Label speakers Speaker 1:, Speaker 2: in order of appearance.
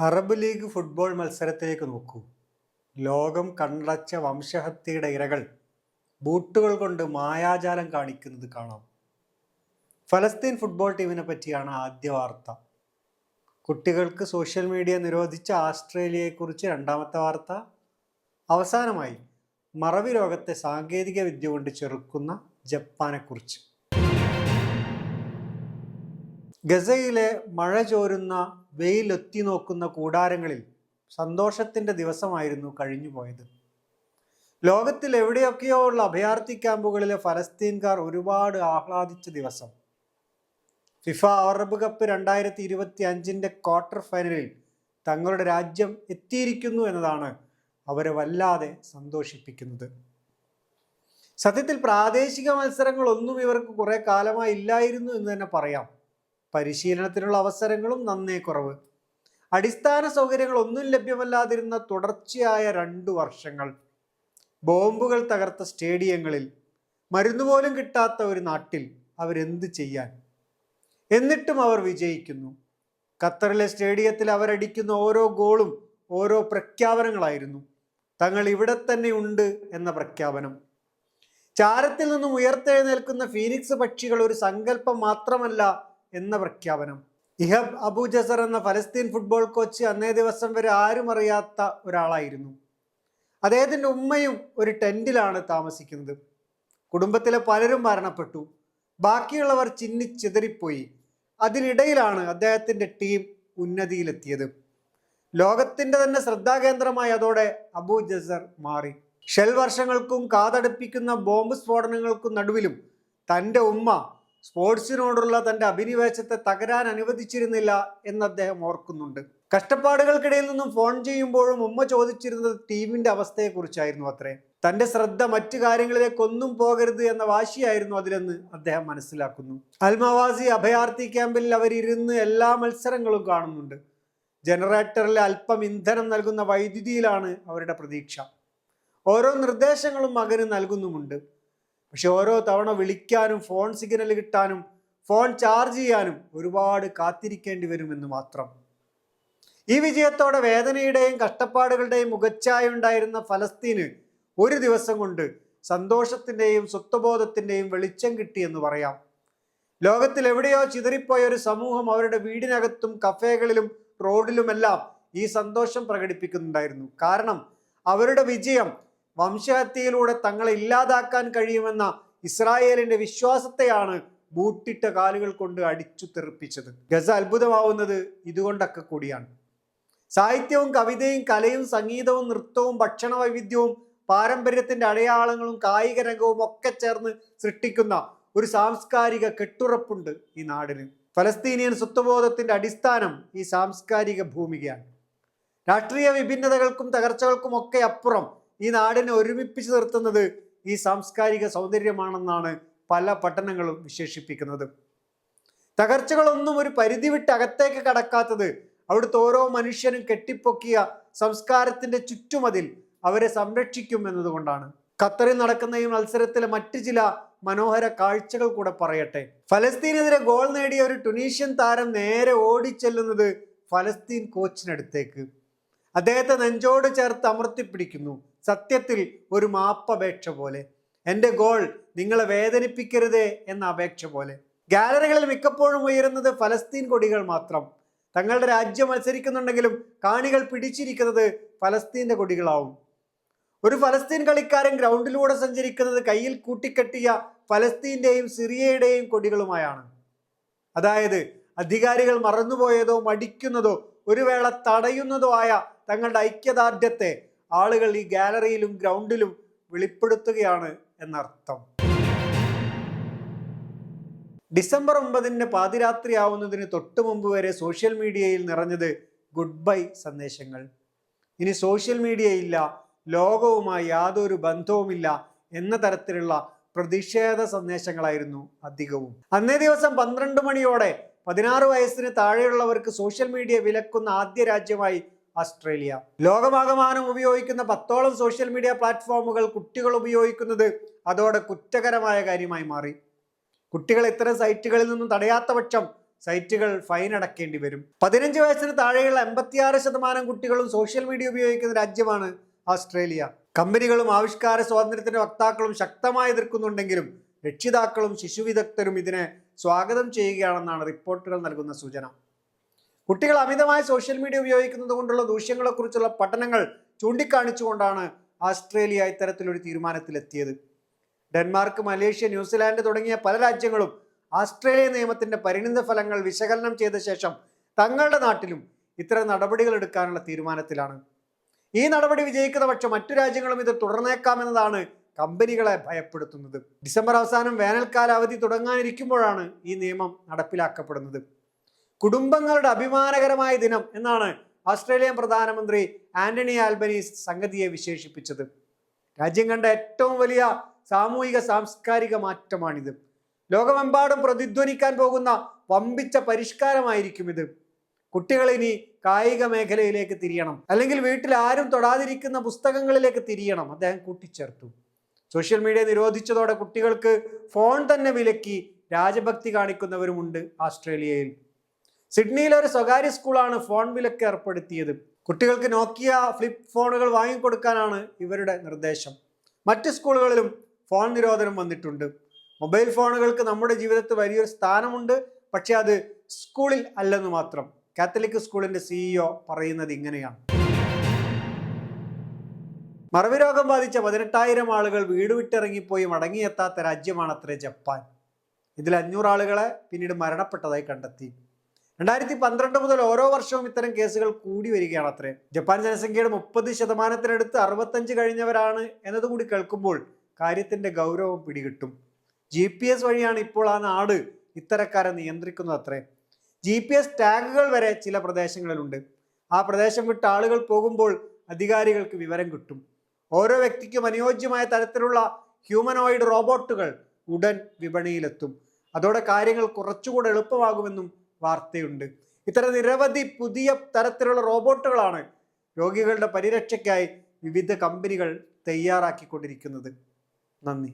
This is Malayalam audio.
Speaker 1: അറബ് ലീഗ് ഫുട്ബോൾ മത്സരത്തിലേക്ക് നോക്കൂ. ലോകം കണ്ടടച്ച വംശഹത്യയുടെ ഇരകൾ ബൂട്ടുകൾ കൊണ്ട് മായാജാലം കാണിക്കുന്നത് കാണാം. ഫലസ്തീൻ ഫുട്ബോൾ ടീമിനെ പറ്റിയാണ് ആദ്യ വാർത്ത. കുട്ടികൾക്ക് സോഷ്യൽ മീഡിയ നിരോധിച്ച ആസ്ട്രേലിയയെക്കുറിച്ച് രണ്ടാമത്തെ വാർത്ത. അവസാനമായി മറവി രോഗത്തെ സാങ്കേതിക വിദ്യ കൊണ്ട് ചെറുക്കുന്ന ജപ്പാനെക്കുറിച്ച്. ഗസയിലെ മഴ ചോരുന്ന വെയിലൊത്തി നോക്കുന്ന കൂടാരങ്ങളിൽ സന്തോഷത്തിന്റെ ദിവസമായിരുന്നു കഴിഞ്ഞുപോയത് ലോകത്തിൽ എവിടെയൊക്കെയോ ഉള്ള അഭയാർത്ഥി ക്യാമ്പുകളിലെ ഫലസ്തീൻകാർ ഒരുപാട് ആഹ്ലാദിച്ച ദിവസം. ഫിഫ അറബ് കപ്പ് രണ്ടായിരത്തി ഇരുപത്തി അഞ്ചിന്റെ ക്വാർട്ടർ ഫൈനലിൽ തങ്ങളുടെ രാജ്യം എത്തിയിരിക്കുന്നു എന്നതാണ് അവരെ വല്ലാതെ സന്തോഷിപ്പിക്കുന്നത്. സത്യത്തിൽ പ്രാദേശിക മത്സരങ്ങളൊന്നും ഇവർക്ക് കുറേ കാലമായി ഇല്ലായിരുന്നു എന്ന് തന്നെ പറയാം. പരിശീലനത്തിനുള്ള അവസരങ്ങളും നന്നേ കുറവ്. അടിസ്ഥാന സൗകര്യങ്ങൾ ഒന്നും ലഭ്യമല്ലാതിരുന്ന തുടർച്ചയായ രണ്ടു വർഷങ്ങൾ. ബോംബുകൾ തകർത്ത സ്റ്റേഡിയങ്ങളിൽ മരുന്ന് പോലും കിട്ടാത്ത ഒരു നാട്ടിൽ അവരെന്ത് ചെയ്യാൻ? എന്നിട്ടും അവർ വിജയിക്കുന്നു. ഖത്തറിലെ സ്റ്റേഡിയത്തിൽ അവരടിക്കുന്ന ഓരോ ഗോളും ഓരോ പ്രഖ്യാപനങ്ങളായിരുന്നു. തങ്ങൾ ഇവിടെ തന്നെ ഉണ്ട് എന്ന പ്രഖ്യാപനം. ചാരത്തിൽ നിന്നും ഉയർത്തെഴുന്നേൽക്കുന്ന ഫീനിക്സ് പക്ഷികൾ ഒരു സങ്കല്പം മാത്രമല്ല എന്ന പ്രഖ്യാപനം. ഇഹബ് അബു ജസർ എന്ന ഫലസ്തീൻ ഫുട്ബോൾ കോച്ച് അന്നേ ദിവസം വരെ ആരും അറിയാത്ത ഒരാളായിരുന്നു. അദ്ദേഹത്തിന്റെ ഉമ്മയും ഒരു ടെന്റിലാണ് താമസിക്കുന്നത്. കുടുംബത്തിലെ പലരും മരണപ്പെട്ടു. ബാക്കിയുള്ളവർ ചിന്നി ചിതറിപ്പോയി. അതിനിടയിലാണ് അദ്ദേഹത്തിന്റെ ടീം ഉന്നതിയിലെത്തിയത്. ലോകത്തിന്റെ തന്നെ ശ്രദ്ധാകേന്ദ്രമായി അതോടെ അബു ജസർ മാറി. ഷെൽ വർഷങ്ങൾക്കും കാതടുപ്പിക്കുന്ന ബോംബ് സ്ഫോടനങ്ങൾക്കും നടുവിലും തന്റെ ഉമ്മ സ്പോർട്സിനോടുള്ള തന്റെ അഭിനിവേശത്തെ തകരാൻ അനുവദിച്ചിരുന്നില്ല എന്ന് അദ്ദേഹം ഓർക്കുന്നുണ്ട്. കഷ്ടപ്പാടുകൾക്കിടയിൽ നിന്നും ഫോൺ ചെയ്യുമ്പോഴും ഉമ്മ ചോദിച്ചിരുന്നത് ടീമിന്റെ അവസ്ഥയെക്കുറിച്ചായിരുന്നു അത്രേ. തന്റെ ശ്രദ്ധ മറ്റു കാര്യങ്ങളിലേക്കൊന്നും പോകരുത് എന്ന വാശിയായിരുന്നു അതിലെന്ന് അദ്ദേഹം മനസ്സിലാക്കുന്നു. അൽമവാസി അഭയാർത്ഥി ക്യാമ്പിൽ അവരിരുന്ന് എല്ലാ മത്സരങ്ങളും കാണുന്നുണ്ട്. ജനറേറ്ററിൽ അല്പം ഇന്ധനം നൽകുന്ന വൈദ്യുതിയിലാണ് അവരുടെ പ്രതീക്ഷ. ഓരോ നിർദ്ദേശങ്ങളും മകന് നൽകുന്നുമുണ്ട്. പക്ഷെ ഓരോ തവണ വിളിക്കാനും ഫോൺ സിഗ്നൽ കിട്ടാനും ഫോൺ ചാർജ് ചെയ്യാനും ഒരുപാട് കാത്തിരിക്കേണ്ടി വരുമെന്ന് മാത്രം. ഈ വിജയത്തോടെ വേദനയുടെയും കഷ്ടപ്പാടുകളുടെയും മുഖച്ഛായ ഉണ്ടായിരുന്ന ഫലസ്തീന് ഒരു ദിവസം കൊണ്ട് സന്തോഷത്തിന്റെയും സ്വത്വബോധത്തിന്റെയും വെളിച്ചം കിട്ടിയെന്ന് പറയാം. ലോകത്തിൽ എവിടെയോ ചിതറിപ്പോയ ഒരു സമൂഹം അവരുടെ വീടിനകത്തും കഫേകളിലും റോഡിലുമെല്ലാം ഈ സന്തോഷം പ്രകടിപ്പിക്കുന്നുണ്ടായിരുന്നു. കാരണം അവരുടെ വിജയം വംശഹത്യയിലൂടെ തങ്ങളെ ഇല്ലാതാക്കാൻ കഴിയുമെന്ന ഇസ്രായേലിന്റെ വിശ്വാസത്തെയാണ് ബൂട്ടിട്ട കാലുകൾ കൊണ്ട് അടിച്ചു തെറിപ്പിച്ചത്. ഗസ അത്ഭുതമാവുന്നത് ഇതുകൊണ്ടൊക്കെ കൂടിയാണ്. സാഹിത്യവും കവിതയും കലയും സംഗീതവും നൃത്തവും ഭക്ഷണ വൈവിധ്യവും പാരമ്പര്യത്തിന്റെ അടയാളങ്ങളും കായിക രംഗവും ഒക്കെ ചേർന്ന് സൃഷ്ടിക്കുന്ന ഒരു സാംസ്കാരിക കെട്ടുറപ്പുണ്ട് ഈ നാടിന്. ഫലസ്തീനിയൻ സ്വത്വബോധത്തിന്റെ അടിസ്ഥാനം ഈ സാംസ്കാരിക ഭൂമികയാണ്. രാഷ്ട്രീയ വിഭിന്നതകൾക്കും തകർച്ചകൾക്കും ഒക്കെ അപ്പുറം ഈ നാടിനെ ഒരുമിപ്പിച്ച് നിർത്തുന്നത് ഈ സാംസ്കാരിക സൗന്ദര്യമാണെന്നാണ് പല പട്ടണങ്ങളും വിശേഷിപ്പിക്കുന്നത്. തകർച്ചകളൊന്നും ഒരു പരിധി വിട്ട് അകത്തേക്ക് കടക്കാത്തത് അവിടുത്തെ ഓരോ മനുഷ്യനും കെട്ടിപ്പൊക്കിയ സംസ്കാരത്തിന്റെ ചുറ്റുമതിൽ അവരെ സംരക്ഷിക്കും എന്നതുകൊണ്ടാണ്. ഖത്തറിൽ നടക്കുന്ന ഈ മത്സരത്തിലെ മറ്റു ചില മനോഹര കാഴ്ചകൾ കൂടെ പറയട്ടെ. ഫലസ്തീനെതിരെ ഗോൾ നേടിയ ഒരു ടുണീഷ്യൻ താരം നേരെ ഓടിച്ചെല്ലുന്നത് ഫലസ്തീൻ കോച്ചിനടുത്തേക്ക്. അദ്ദേഹത്തെ നെഞ്ചോട് ചേർത്ത് അമർത്തിപ്പിടിക്കുന്നു. സത്യത്തിൽ ഒരു മാപ്പപേക്ഷ പോലെ. എന്റെ ഗോൾ നിങ്ങളെ വേദനിപ്പിക്കരുതേ എന്ന അപേക്ഷ പോലെ. ഗാലറികളിൽ മിക്കപ്പോഴും ഉയരുന്നത് ഫലസ്തീൻ കൊടികൾ മാത്രം. തങ്ങളുടെ രാജ്യം മത്സരിക്കുന്നുണ്ടെങ്കിലും കാണികൾ പിടിച്ചിരിക്കുന്നത് ഫലസ്തീന്റെ കൊടികളാവും. ഒരു ഫലസ്തീൻ കളിക്കാരൻ ഗ്രൗണ്ടിലൂടെ സഞ്ചരിക്കുന്നത് കയ്യിൽ കൂട്ടിക്കെട്ടിയ ഫലസ്തീന്റെയും സിറിയയുടെയും കൊടികളുമായാണ്. അതായത് അധികാരികൾ മറന്നുപോയതോ മടിക്കുന്നതോ ഒരു വേള തടയുന്നതോ ആയ തങ്ങളുടെ ഐക്യദാർഢ്യത്തെ ആളുകൾ ഈ ഗാലറിയിലും ഗ്രൗണ്ടിലും വെളിപ്പെടുത്തുകയാണ് എന്നർത്ഥം. ഡിസംബർ ഒമ്പതിന് പാതിരാത്രി ആവുന്നതിന് തൊട്ടു മുമ്പ് വരെ സോഷ്യൽ മീഡിയയിൽ നിറഞ്ഞത് ഗുഡ് ബൈ സന്ദേശങ്ങൾ. ഇനി സോഷ്യൽ മീഡിയയില്ല ലോകവുമായി യാതൊരു ബന്ധവുമില്ല എന്ന തരത്തിലുള്ള പ്രതിഷേധ സന്ദേശങ്ങളായിരുന്നു അധികവും. അന്നേ ദിവസം പന്ത്രണ്ട് മണിയോടെ പതിനാറ് വയസ്സിന് താഴെയുള്ളവർക്ക് സോഷ്യൽ മീഡിയ വിലക്കുന്ന ആദ്യ രാജ്യമായി ഓസ്ട്രേലിയ ലോകമാകമാനം ഉപയോഗിക്കുന്ന പത്തോളം സോഷ്യൽ മീഡിയ പ്ലാറ്റ്ഫോമുകൾ കുട്ടികൾ ഉപയോഗിക്കുന്നത് അതോടെ കുറ്റകരമായ കാര്യമായി മാറി. കുട്ടികൾ ഇത്തരം സൈറ്റുകളിൽ നിന്നും തടയാത്ത പക്ഷം സൈറ്റുകൾ ഫൈൻ അടക്കേണ്ടി വരും. പതിനഞ്ച് വയസ്സിന് താഴെയുള്ള എൺപത്തിയാറ് ശതമാനം കുട്ടികളും സോഷ്യൽ മീഡിയ ഉപയോഗിക്കുന്ന രാജ്യമാണ് ഓസ്ട്രേലിയ കമ്പനികളും ആവിഷ്കാര സ്വാതന്ത്ര്യത്തിന്റെ വക്താക്കളും ശക്തമായി എതിർക്കുന്നുണ്ടെങ്കിലും രക്ഷിതാക്കളും ശിശു വിദഗ്ധരും ഇതിനെ സ്വാഗതം ചെയ്യുകയാണെന്നാണ് റിപ്പോർട്ടുകൾ നൽകുന്ന സൂചന. കുട്ടികൾ അമിതമായി സോഷ്യൽ മീഡിയ ഉപയോഗിക്കുന്നത് കൊണ്ടുള്ള ദൂഷ്യങ്ങളെക്കുറിച്ചുള്ള പഠനങ്ങൾ ചൂണ്ടിക്കാണിച്ചുകൊണ്ടാണ് ആസ്ട്രേലിയ ഇത്തരത്തിലൊരു തീരുമാനത്തിലെത്തിയത്. ഡെൻമാർക്ക് മലേഷ്യ ന്യൂസിലാൻഡ് തുടങ്ങിയ പല രാജ്യങ്ങളും ആസ്ട്രേലിയ നിയമത്തിന്റെ പരിണിത ഫലങ്ങൾ വിശകലനം ചെയ്ത ശേഷം തങ്ങളുടെ നാട്ടിലും ഇത്തരം നടപടികൾ എടുക്കാനുള്ള തീരുമാനത്തിലാണ്. ഈ നടപടി വിജയിക്കുന്ന പക്ഷം മറ്റു രാജ്യങ്ങളും ഇത് തുടർന്നേക്കാമെന്നതാണ് കമ്പനികളെ ഭയപ്പെടുത്തുന്നത്. ഡിസംബർ അവസാനം വേനൽക്കാല അവധി തുടങ്ങാനിരിക്കുമ്പോഴാണ് ഈ നിയമം നടപ്പിലാക്കപ്പെടുന്നത്. കുടുംബങ്ങളുടെ അഭിമാനകരമായ ദിനം എന്നാണ് ഓസ്ട്രേലിയൻ പ്രധാനമന്ത്രി ആന്റണി ആൽബനീസ് സംഗതിയെ വിശേഷിപ്പിച്ചത്. രാജ്യം കണ്ട ഏറ്റവും വലിയ സാമൂഹിക സാംസ്കാരിക മാറ്റമാണിത്. ലോകമെമ്പാടും പ്രതിധ്വനിക്കാൻ പോകുന്ന വമ്പിച്ച പരിഷ്കാരമായിരിക്കും ഇത്. കുട്ടികൾ ഇനി കായിക മേഖലയിലേക്ക് തിരിയണം. അല്ലെങ്കിൽ വീട്ടിൽ ആരും തൊടാതിരിക്കുന്ന പുസ്തകങ്ങളിലേക്ക് തിരിയണം. അദ്ദേഹം കൂട്ടിച്ചേർത്തു. സോഷ്യൽ മീഡിയ നിരോധിച്ചതോടെ കുട്ടികൾക്ക് ഫോൺ തന്നെ വിലക്കി രാജഭക്തി കാണിക്കുന്നവരുമുണ്ട് ഓസ്ട്രേലിയയിൽ സിഡ്നിയിലെ ഒരു സ്വകാര്യ സ്കൂളാണ് ഫോൺ വിലക്ക് ഏർപ്പെടുത്തിയത്. കുട്ടികൾക്ക് നോക്കിയ ഫ്ലിപ്പ് ഫോണുകൾ വാങ്ങിക്കൊടുക്കാനാണ് ഇവരുടെ നിർദ്ദേശം. മറ്റ് സ്കൂളുകളിലും ഫോൺ നിരോധനം വന്നിട്ടുണ്ട്. മൊബൈൽ ഫോണുകൾക്ക് നമ്മുടെ ജീവിതത്തിൽ വലിയൊരു സ്ഥാനമുണ്ട്. പക്ഷെ അത് സ്കൂളിൽ അല്ലെന്ന് മാത്രം. കാത്തലിക് സ്കൂളിന്റെ സിഇഒ പറയുന്നത് ഇങ്ങനെയാണ്. മറവി രോഗം ബാധിച്ച പതിനെട്ടായിരം ആളുകൾ വീട് വിട്ടിറങ്ങിപ്പോയി മടങ്ങിയെത്താത്ത രാജ്യമാണ് അത്ര ജപ്പാൻ. ഇതിൽ അഞ്ഞൂറ് ആളുകളെ പിന്നീട് മരണപ്പെട്ടതായി കണ്ടെത്തി. രണ്ടായിരത്തി പന്ത്രണ്ട് മുതൽ ഓരോ വർഷവും ഇത്തരം കേസുകൾ കൂടി വരികയാണ് അത്രേ ജപ്പാൻ ജനസംഖ്യയുടെ മുപ്പത് ശതമാനത്തിനടുത്ത് അറുപത്തഞ്ച് കഴിഞ്ഞവരാണ് എന്നതുകൂടി കേൾക്കുമ്പോൾ കാര്യത്തിന്റെ ഗൗരവം പിടികിട്ടും. ജി പി എസ് വഴിയാണ് ഇപ്പോൾ ആ നാട് ഇത്തരക്കാരെ നിയന്ത്രിക്കുന്നത് അത്രേ. ജി പി എസ് ടാഗുകൾ വരെ ചില പ്രദേശങ്ങളിലുണ്ട്. ആ പ്രദേശം വിട്ട് ആളുകൾ പോകുമ്പോൾ അധികാരികൾക്ക് വിവരം കിട്ടും. ഓരോ വ്യക്തിക്കും അനുയോജ്യമായ തരത്തിലുള്ള ഹ്യൂമനോയിഡ് റോബോട്ടുകൾ ഉടൻ വിപണിയിലെത്തും. അതോടെ കാര്യങ്ങൾ കുറച്ചുകൂടെ എളുപ്പമാകുമെന്നും വാർത്തയുണ്ട്. ഇത്തരം നിരവധി പുതിയ തരത്തിലുള്ള റോബോട്ടുകളാണ് രോഗികളുടെ പരിരക്ഷയ്ക്കായി വിവിധ കമ്പനികൾ തയ്യാറാക്കിക്കൊണ്ടിരിക്കുന്നത്. നന്ദി.